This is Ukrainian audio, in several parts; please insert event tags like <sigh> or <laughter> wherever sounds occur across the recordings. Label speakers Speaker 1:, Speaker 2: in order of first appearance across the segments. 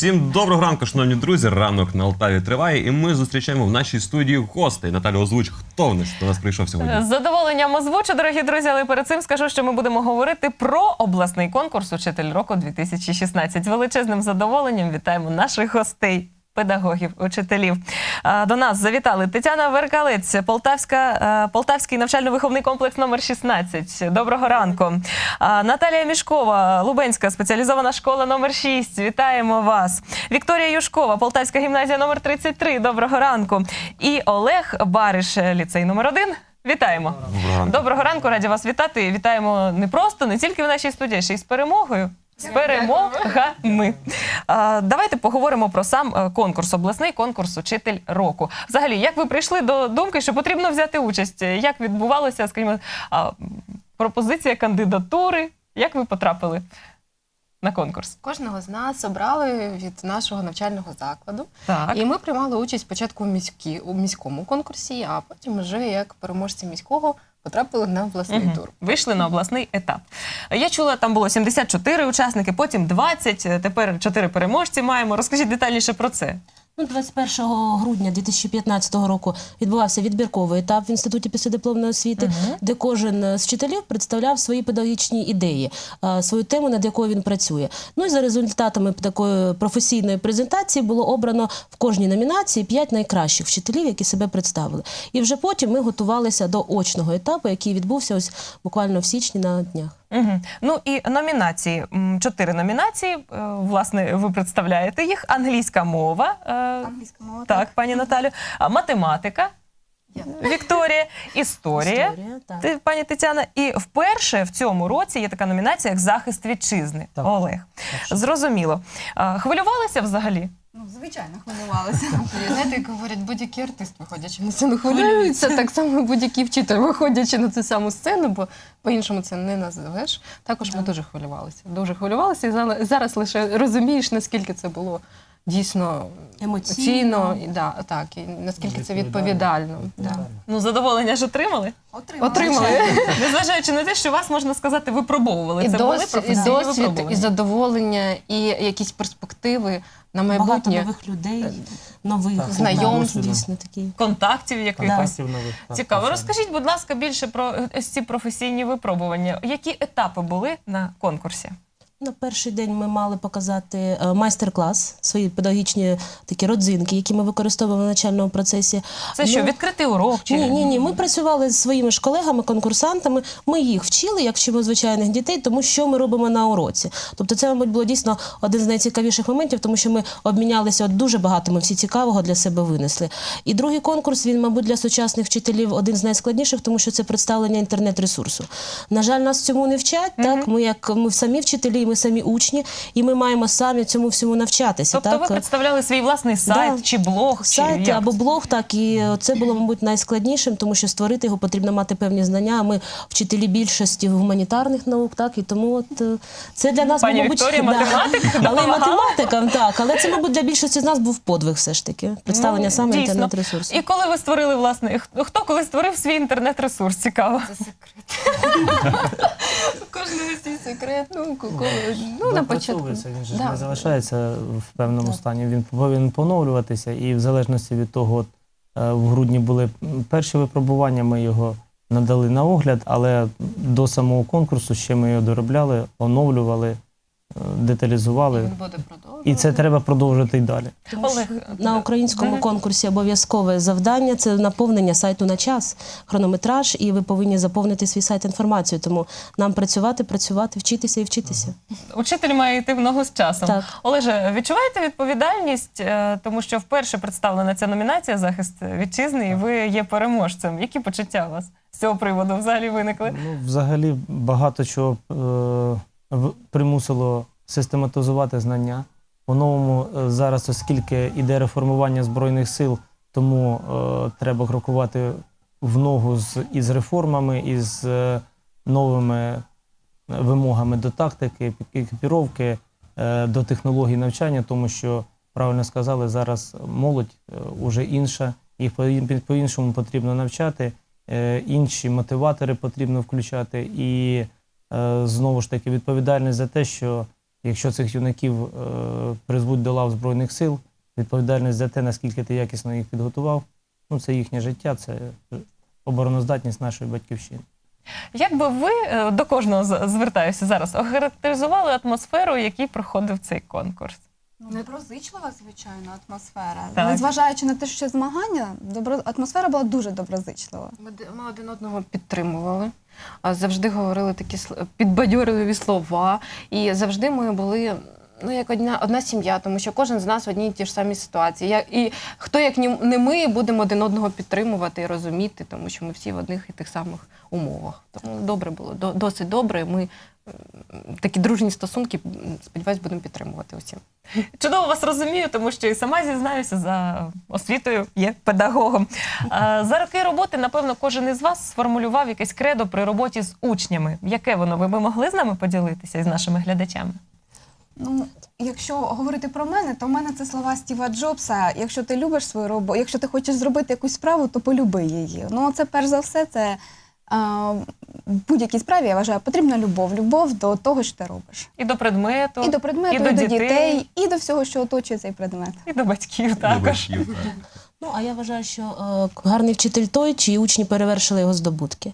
Speaker 1: Всім доброго ранку, шановні друзі. Ранок на Алтаві триває, і ми зустрічаємо в нашій студії гостей. Наталю, озвуч, хто в нас до нас прийшов сьогодні?
Speaker 2: З задоволенням озвучу, дорогі друзі, але перед цим скажу, що ми будемо говорити про обласний конкурс Учитель року 2016. З величезним задоволенням вітаємо наших гостей. Педагогів, учителів до нас завітали Тетяна Веркалець, Полтавська, Полтавський навчально-виховний комплекс номер 16. Доброго ранку. Наталія Мішкова, Лубенська спеціалізована школа номер 6. Вітаємо вас. Вікторія Юшкова, Полтавська гімназія номер 33. Доброго ранку. І Олег Бариш, ліцей номер 1. Вітаємо.
Speaker 1: Доброго ранку.
Speaker 2: Доброго ранку, раді вас вітати. Вітаємо не просто, не тільки в нашій студії, ще й з перемогою. З перемогами. А, давайте поговоримо про сам е, конкурс, обласний конкурс Учитель року. Взагалі, як ви прийшли до думки, що потрібно взяти участь? Як відбувалося, скажімо, пропозиція кандидатури? Як ви потрапили на конкурс?
Speaker 3: Кожного з нас обрали від нашого навчального закладу,
Speaker 2: Так.
Speaker 3: і ми приймали участь спочатку у, міські, у міському конкурсі, а потім вже як переможці міського потрапили на обласний
Speaker 2: угу.
Speaker 3: тур.
Speaker 2: Вийшли на обласний етап. Я чула, там було 74 учасники, потім 20, е, тепер 4 переможці маємо. Розкажіть детальніше про це.
Speaker 4: Ну, 21 грудня 2015 року відбувався відбірковий етап в інституті післядипломної освіти, де кожен з вчителів представляв свої педагогічні ідеї, свою тему, над якою він працює. Ну і за результатами такої професійної презентації було обрано в кожній номінації 5 найкращих вчителів, які себе представили. І вже потім ми готувалися до очного етапу, який відбувся ось буквально в січні на днях.
Speaker 2: Угу. Ну і номінації. Чотири номінації. Е, Власне, ви представляєте їх. Англійська мова. е,
Speaker 3: Англійська мова.
Speaker 2: Так, пані Наталю. Математика.
Speaker 3: Я.
Speaker 2: Вікторія, історія,
Speaker 4: Історія, так.
Speaker 2: Пані Тетяна. І вперше в цьому році є така номінація, як захист вітчизни.
Speaker 5: Так.
Speaker 2: Олег. Зрозуміло. А, хвилювалися взагалі?
Speaker 3: Ну, звичайно, хвилювалася. Знаєте, як говорять, будь-який артист, виходячи на сцену, хвилюється. Так само будь-який вчитель, виходячи на цю саму сцену, бо по-іншому це не називеш. Також ми дуже хвилювалися. Дуже хвилювалися, і зараз лише розумієш, наскільки це було дійсно
Speaker 4: Емоційно.
Speaker 3: емоційно, і, да, так, і наскільки це відповідально. Да.
Speaker 2: Ну, задоволення ж отримали?
Speaker 3: Отримали.
Speaker 2: Незважаючи на те, що вас можна сказати, випробовували.
Speaker 3: І,
Speaker 2: Це були
Speaker 3: дос, і
Speaker 2: професійні
Speaker 3: досвід, і
Speaker 2: випробування.
Speaker 3: задоволення, і якісь перспективи на
Speaker 4: Багато
Speaker 3: майбутнє.
Speaker 4: нових людей, нових
Speaker 5: Так,
Speaker 3: знайомств.
Speaker 4: Да, дійсно такі.
Speaker 2: контактів якихось.
Speaker 5: Контактів нових, так,
Speaker 2: Цікаво. Розкажіть, будь ласка, більше про е, ось ці професійні випробування. Які етапи були на конкурсі?
Speaker 4: На перший день ми мали показати е, майстер-клас, свої педагогічні такі родзинки, які ми використовували в навчальному процесі.
Speaker 2: Це що,
Speaker 4: Ну,
Speaker 2: відкритий урок? Чи...
Speaker 4: Ні, ні, ні. Ми працювали з своїми ж колегами, конкурсантами. Ми їх вчили, як вчимо звичайних дітей, тому що ми робимо на уроці. Тобто, це, мабуть, було дійсно один з найцікавіших моментів, тому що ми обмінялися от дуже багато. Ми всі цікавого для себе винесли. І другий конкурс він, мабуть, для сучасних вчителів один з найскладніших, тому що це представлення інтернет-ресурсу. На жаль, нас цьому не вчать. Так, ми як ми самі вчителі, ми самі учні, і ми маємо самі цьому всьому навчатися.
Speaker 2: Тобто
Speaker 4: так?
Speaker 2: ви представляли свій власний сайт
Speaker 4: Да.
Speaker 2: чи блог?
Speaker 4: сайт
Speaker 2: чи як?
Speaker 4: або блог, так і це було, мабуть, найскладнішим, тому що створити його потрібно мати певні знання. Ми вчителі більшості гуманітарних наук, так і тому от е, це для нас
Speaker 2: Пані
Speaker 4: мабуть,
Speaker 2: Вікторія, математик,
Speaker 4: але
Speaker 2: допомагала?
Speaker 4: математикам, так, але це, мабуть, для більшості з нас був подвиг, все ж таки. Представлення
Speaker 2: Ну,
Speaker 4: саме інтернет-ресурсу.
Speaker 2: І коли ви створили власне, хто- хто коли створив свій інтернет-ресурс? Цікаво.
Speaker 3: Це секрет. Кожного свій секрет. Ну, ку- ку- ну на початку.
Speaker 5: Він же ж
Speaker 3: Да.
Speaker 5: не залишається в певному стані. Він повинен поновлюватися, і в залежності від того, от, е, в грудні були перші випробування, ми його надали на огляд, але до самого конкурсу ще ми його доробляли, оновлювали, е, деталізували.
Speaker 3: Він буде.
Speaker 5: І це треба продовжувати й далі.
Speaker 2: Олег,
Speaker 4: на українському конкурсі обов'язкове завдання це наповнення сайту на час, хронометраж, і ви повинні заповнити свій сайт інформацією. Тому нам працювати, працювати, вчитися і вчитися.
Speaker 2: Учитель має йти в ногу з часом.
Speaker 4: Так.
Speaker 2: Олеже, відчуваєте відповідальність, е, тому що вперше представлена ця номінація захист вітчизни, і ви є переможцем. Які почуття у вас з цього приводу взагалі виникли?
Speaker 5: Ну, взагалі багато чого е, в- примусило систематизувати знання. По-новому е, зараз, оскільки іде реформування Збройних сил, тому е, треба крокувати в ногу з, із реформами, із е, новими вимогами до тактики, екіпіровки, е, до технологій навчання, тому що, правильно сказали, зараз молодь е, уже інша, їх по- по-іншому потрібно навчати е, інші мотиватори потрібно включати, і е, знову ж таки відповідальність за те, що Якщо цих юнаків е, призвуть до лав Збройних сил, відповідальність за те, наскільки ти якісно їх підготував, ну це їхнє життя, це обороноздатність нашої батьківщини.
Speaker 2: Як би ви е, до кожного звертаюся зараз, охарактеризували атмосферу, в якій проходив цей конкурс?
Speaker 6: Ну, доброзичлива, звичайно, атмосфера.
Speaker 2: Так.
Speaker 6: Незважаючи на те, що змагання, добро... атмосфера була дуже доброзичлива.
Speaker 3: Ми, ми один одного підтримували, а завжди говорили такі підбадьорливі слова. І завжди ми були ну, як одна, одна сім'я, тому що кожен з нас в одній і ті ж самій ситуації. Я, і хто, як не ми, будемо один одного підтримувати і розуміти, тому що ми всі в одних і тих самих умовах. Тому добре було, до- досить добре. Ми такі дружні стосунки, сподіваюсь, будемо підтримувати усім.
Speaker 2: Чудово вас розумію, тому що і сама зізнаюся за освітою є педагогом. За роки роботи, напевно, кожен із вас сформулював якесь кредо при роботі з учнями. Яке воно? Ви би могли з нами поділитися із нашими глядачами?
Speaker 6: Ну, якщо говорити про мене, то в мене це слова Стіва Джобса. Якщо ти любиш свою роботу, якщо ти хочеш зробити якусь справу, то полюби її. Ну, це перш за все, це а, будь-якій справі, я вважаю, потрібна любов. Любов до того, що ти робиш.
Speaker 2: І до предмету,
Speaker 6: І до предмету,
Speaker 2: і
Speaker 6: і
Speaker 2: до
Speaker 6: до,
Speaker 2: дітей.
Speaker 6: дітей, і до всього, що оточує цей предмет.
Speaker 2: і до батьків
Speaker 1: До
Speaker 2: також.
Speaker 1: батьків, так.
Speaker 4: Ну, а я вважаю, що е, гарний вчитель той, чиї учні перевершили його здобутки.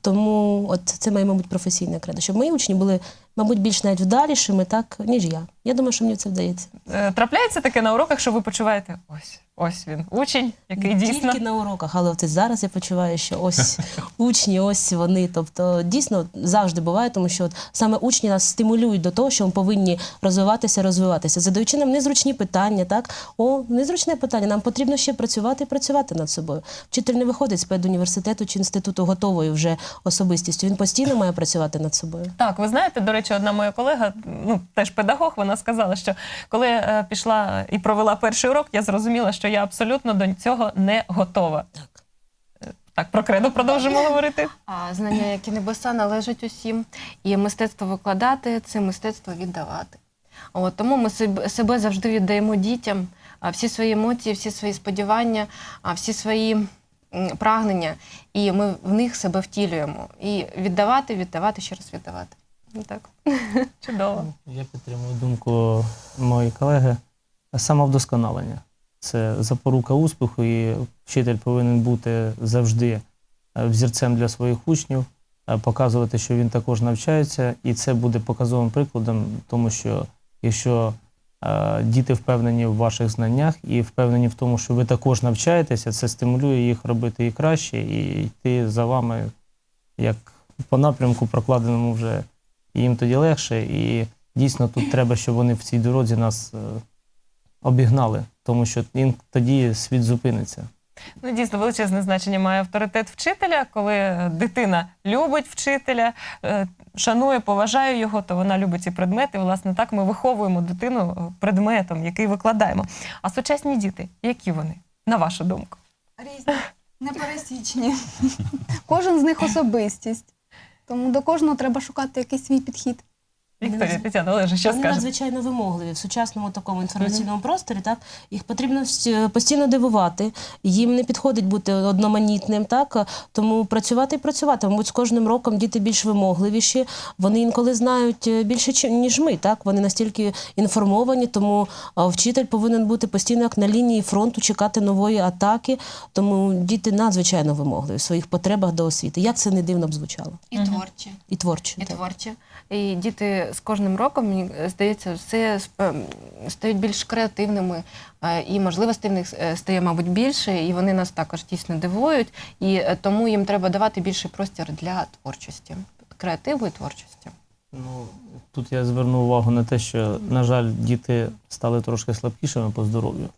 Speaker 4: Тому от це моє, мабуть, професійне кредо, щоб мої учні були, мабуть, більш навіть вдалішими, так, ніж я. Я думаю, що мені це вдається.
Speaker 2: Е, Трапляється таке на уроках, що ви почуваєте ось, ось він, учень, який
Speaker 4: Не
Speaker 2: дійсно
Speaker 4: Тільки на уроках, але от зараз я почуваю, що ось <laughs> учні, ось вони. Тобто дійсно завжди буває, тому що от саме учні нас стимулюють до того, що ми повинні розвиватися, розвиватися, задаючи нам незручні питання. Так, о, незручне питання. Нам потрібно ще працювати і працювати над собою. Вчитель не виходить з педуніверситету чи інституту готовою вже особистістю. Він постійно має працювати над собою.
Speaker 2: Так, ви знаєте, до речі, одна моя колега, ну теж педагог, вона сказала, що коли е, пішла і провела перший урок, я зрозуміла, що я абсолютно до цього не готова.
Speaker 4: Так.
Speaker 2: Е, Так, про кредо продовжимо говорити.
Speaker 3: А знання, як і небеса, належать усім. І мистецтво викладати це мистецтво віддавати. От, тому ми себе- себе завжди віддаємо дітям, всі свої емоції, всі свої сподівання, а всі свої прагнення, і ми в них себе втілюємо. І віддавати, віддавати, ще раз віддавати. Ну, Так. <laughs>
Speaker 2: Чудово.
Speaker 5: Я підтримую думку моєї колеги. Самовдосконалення це запорука успіху, і вчитель повинен бути завжди е, взірцем для своїх учнів, е, показувати, що він також навчається, і це буде показовим прикладом, тому що якщо е, діти впевнені в ваших знаннях і впевнені в тому, що ви також навчаєтеся, це стимулює їх робити і краще, і йти за вами як по напрямку, прокладеному вже і їм тоді легше. І дійсно тут треба, щоб вони в цій дорозі нас е, обігнали, тому що їм тоді світ зупиниться.
Speaker 2: Ну, дійсно, величезне значення має авторитет вчителя. Коли е, дитина любить вчителя, е, шанує, поважає його, то вона любить ці предмети. Власне, так ми виховуємо дитину предметом, який викладаємо. А сучасні діти, які вони, на вашу думку?
Speaker 6: Різні, непересічні. Кожен з них особистість. Тому до кожного треба шукати якийсь свій підхід.
Speaker 2: Вікторія, Тетяна Олеже, що
Speaker 4: Вони
Speaker 2: скажете?
Speaker 4: надзвичайно вимогливі в сучасному такому інформаційному просторі. Так їх потрібно постійно дивувати. Їм не підходить бути одноманітним, так тому працювати і працювати. Мабуть, з кожним роком діти більш вимогливіші. Вони інколи знають е, більше чи- ніж ми. Так вони настільки інформовані, тому вчитель повинен бути постійно як на лінії фронту, чекати нової атаки. Тому діти надзвичайно вимогливі в своїх потребах до освіти. Як це не дивно б звучало,
Speaker 3: І творчі.
Speaker 4: і творчо.
Speaker 3: І
Speaker 4: так.
Speaker 3: творчі. І діти з кожним роком, мені здається, все стають більш креативними, е, і можливостей в них е, стає, мабуть, більше, і вони нас також дійсно дивують. І е, тому їм треба давати більший простір для творчості, креативу і творчості.
Speaker 5: Ну, тут я зверну увагу на те, що, на жаль, діти стали трошки слабкішими по здоров'ю.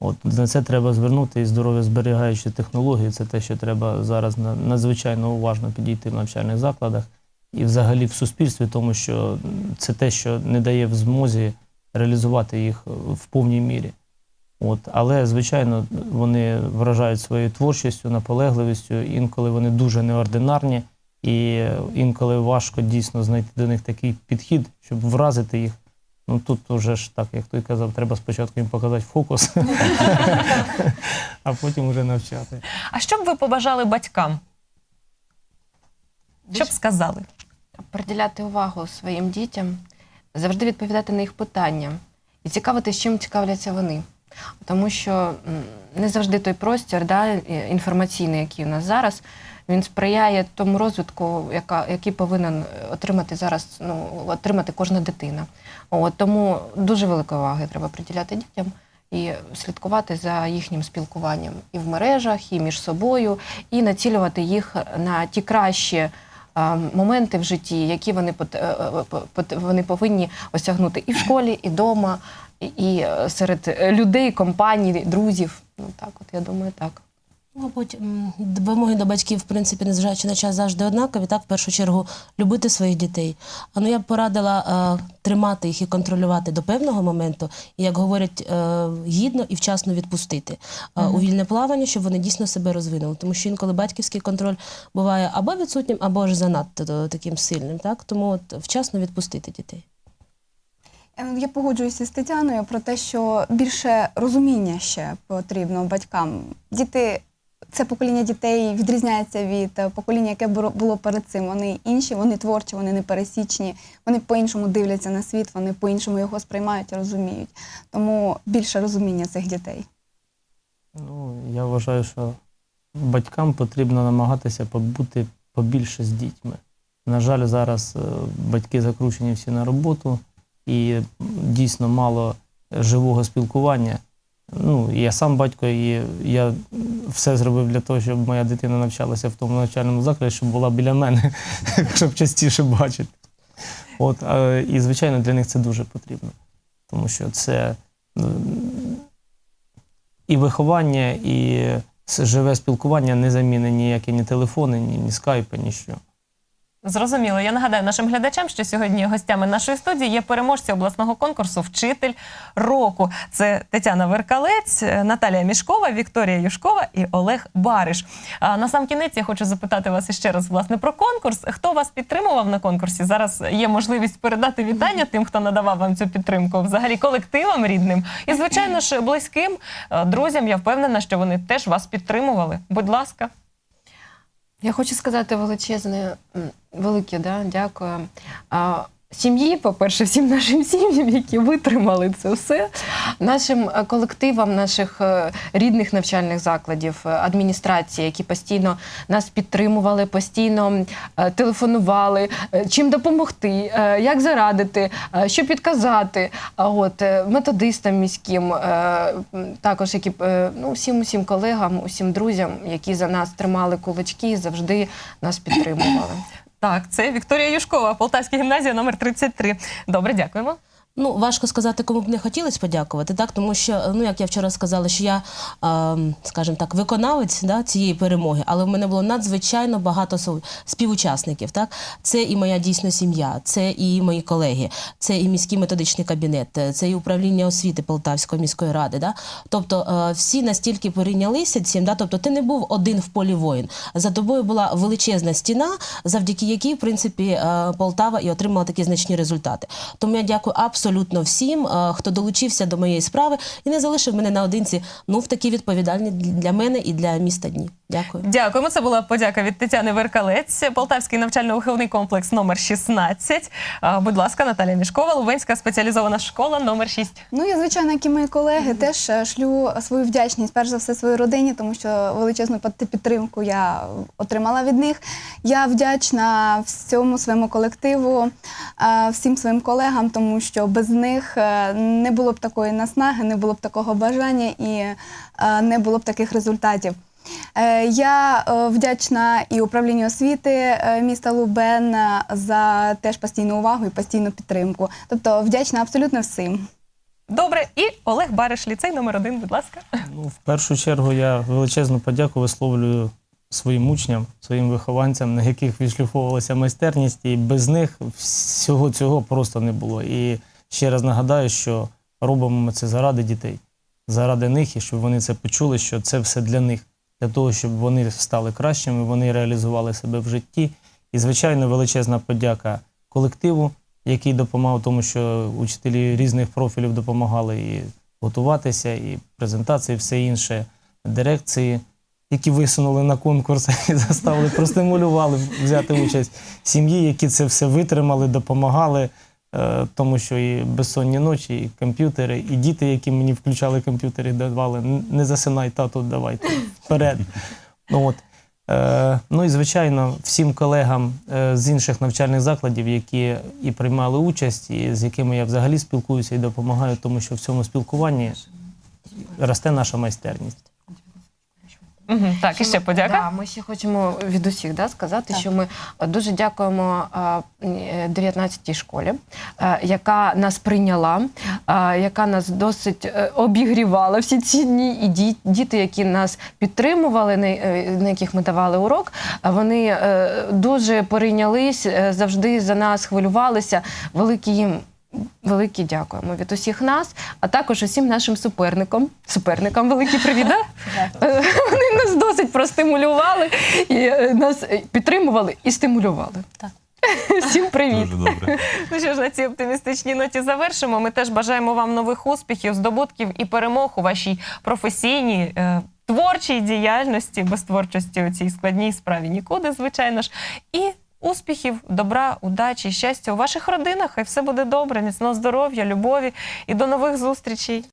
Speaker 5: От на це треба звернути і здоров'я зберігаючі технології. Це те, що треба зараз надзвичайно уважно підійти в навчальних закладах і взагалі в суспільстві, тому що це те, що не дає в змозі реалізувати їх в повній мірі. От, але, звичайно, вони вражають своєю творчістю, наполегливістю. Інколи вони дуже неординарні, і інколи важко дійсно знайти до них такий підхід, щоб вразити їх. Ну тут вже ж так, як той казав, треба спочатку їм показати фокус, <laughs> а потім вже навчати.
Speaker 2: А що б ви побажали батькам? Що б сказали?
Speaker 3: приділяти увагу своїм дітям, завжди відповідати на їх питання і цікавитись, чим цікавляться вони. Тому що не завжди той простір да, інформаційний, який у нас зараз, він сприяє тому розвитку, яка, який повинен отримати зараз, ну, отримати кожна дитина. От, тому дуже великої уваги треба приділяти дітям і слідкувати за їхнім спілкуванням і в мережах, і між собою, і націлювати їх на ті кращі е, моменти в житті, які вони е, е, пот- вони повинні осягнути і в школі, і вдома, і, е, серед людей, компаній, друзів. Ну так, от я думаю, так.
Speaker 4: Мабуть, вимоги до батьків, в принципі, незважаючи на час, завжди однакові. Так, в першу чергу, любити своїх дітей. А ну я б порадила е, тримати їх і контролювати до певного моменту, і як говорять, е, гідно і вчасно відпустити е, у вільне плавання, щоб вони дійсно себе розвинули. Тому що інколи батьківський контроль буває або відсутнім, або ж занадто е, таким сильним. Так, тому от вчасно відпустити дітей.
Speaker 6: Е, Я погоджуюся з Тетяною про те, що більше розуміння ще потрібно батькам. Діти, це покоління дітей відрізняється від е, покоління, яке було- перед цим. Вони інші, вони творчі, вони не пересічні, вони по-іншому дивляться на світ, вони по-іншому його сприймають і розуміють. Тому більше розуміння цих дітей.
Speaker 5: Ну, я вважаю, що батькам потрібно намагатися побути побільше з дітьми. На жаль, зараз е, батьки закручені всі на роботу і дійсно мало живого спілкування. Ну, я сам батько, і я все зробив для того, щоб моя дитина навчалася в тому навчальному закладі, щоб була біля мене, <laughs> щоб частіше бачити. От, і, звичайно, для них це дуже потрібно, тому що це і виховання, і живе спілкування не замінить ніякі ні телефони, ні, ні скайпи, ніщо.
Speaker 2: Зрозуміло. Я нагадаю нашим глядачам, що сьогодні гостями нашої студії є переможці обласного конкурсу Вчитель року. Це Тетяна Веркалець, Наталія Мішкова, Вікторія Юшкова і Олег Бариш. А на сам кінець я хочу запитати вас іще раз власне про конкурс. Хто вас підтримував на конкурсі? Зараз є можливість передати вітання тим, хто надавав вам цю підтримку, взагалі колективам рідним і, звичайно ж, близьким е, друзям. Я впевнена, що вони теж вас підтримували. Будь ласка.
Speaker 3: Я хочу сказати величезне, велике да, дякую. Сім'ї, по-перше, всім нашим сім'ям, які витримали це все, нашим е, колективам, наших е, рідних навчальних закладів, е, адміністрації, які постійно нас підтримували, постійно телефонували, чим допомогти, як зарадити, що підказати. От методистам міським, також які ну, всім усім колегам, усім друзям, які за нас тримали кулачки, завжди нас підтримували.
Speaker 2: Так, це Вікторія Юшкова, Полтавська гімназія номер 33. Добре, дякуємо.
Speaker 4: Ну, важко сказати, кому б не хотілося подякувати, так тому що, ну як я вчора сказала, що я, ем, скажімо так, виконавець да, цієї перемоги, але в мене було надзвичайно багато співучасників. Так, це і моя дійсно сім'я, це і мої колеги, це і міський методичний кабінет, це і управління освіти Полтавської міської ради. Да? Тобто е, всі настільки перейнялися цим, да? тобто ти не був один в полі воїн. За тобою була величезна стіна, завдяки якій, в принципі, е, Полтава і отримала такі значні результати. Тому я дякую абсолютно всім, е, хто долучився до моєї справи і не залишив мене наодинці ну в такі відповідальні для мене і для міста дні. Дякую.
Speaker 2: Дякуємо. Це була подяка від Тетяни Веркалець, Полтавський навчально-виховний комплекс номер 16. Будь ласка, Наталія Мішкова, Лубенська спеціалізована школа номер 6.
Speaker 6: Ну я звичайно, як і мої колеги, теж е, шлю свою вдячність перш за все своїй родині, тому що величезну підтримку я отримала від них. Я вдячна всьому своєму колективу, е, всім своїм колегам, тому що без них е, не було б такої наснаги, не було б такого бажання і не було б таких результатів. Е, Я е, вдячна і управлінню освіти е, міста Лубен за теж постійну увагу і постійну підтримку. Тобто вдячна абсолютно всім.
Speaker 2: Добре, і Олег Бариш, ліцей номер 1, будь ласка.
Speaker 5: Ну, в першу чергу я величезну подяку висловлюю своїм учням, своїм вихованцям, на яких відшліфовувалася майстерність, і без них всього цього просто не було. І ще раз нагадаю, що робимо ми це заради дітей, заради них, і щоб вони це почули, що це все для них, для того, щоб вони стали кращими, вони реалізували себе в житті. І, звичайно, величезна подяка колективу, який допомагав, тому що учителі різних профілів допомагали і готуватися, і презентації, і все інше, дирекції, які висунули на конкурс <laughs> і заставили, простимулювали взяти участь. Сім'ї, які це все витримали, допомагали. Е, Тому що і безсонні ночі, і комп'ютери, і діти, які мені включали комп'ютери, давали не засинай, тату, давайте вперед. Ну, от. Е, ну і звичайно, всім колегам е, з інших навчальних закладів, які і приймали участь, і з якими я взагалі спілкуюся і допомагаю, тому що в цьому спілкуванні росте наша майстерність.
Speaker 2: Мгм. Так, і ще подяка.
Speaker 3: Да, ми ще хочемо від усіх да, сказати, що ми дуже дякуємо а, е, 19-й школі, яка нас прийняла, яка нас досить е, обігрівала всі ці дні. І ді- діти, які нас підтримували, на, е, яких ми давали урок, вони е, дуже перейнялись, завжди за нас хвилювалися. Великі їм. Великі дякуємо від усіх нас, а також усім нашим суперникам. Суперникам великий привіт. да? Е, Вони нас досить простимулювали і е, нас підтримували і стимулювали.
Speaker 4: Так.
Speaker 3: Всім привіт.
Speaker 1: Дуже добре.
Speaker 2: Ну що ж, на цій оптимістичній ноті завершимо. Ми теж бажаємо вам нових успіхів, здобутків і перемог у вашій професійній. е, Творчій діяльності, без творчості у цій складній справі нікуди, звичайно ж. І успіхів, добра, удачі, щастя у ваших родинах. Хай все буде добре, міцного здоров'я, любові і до нових зустрічей.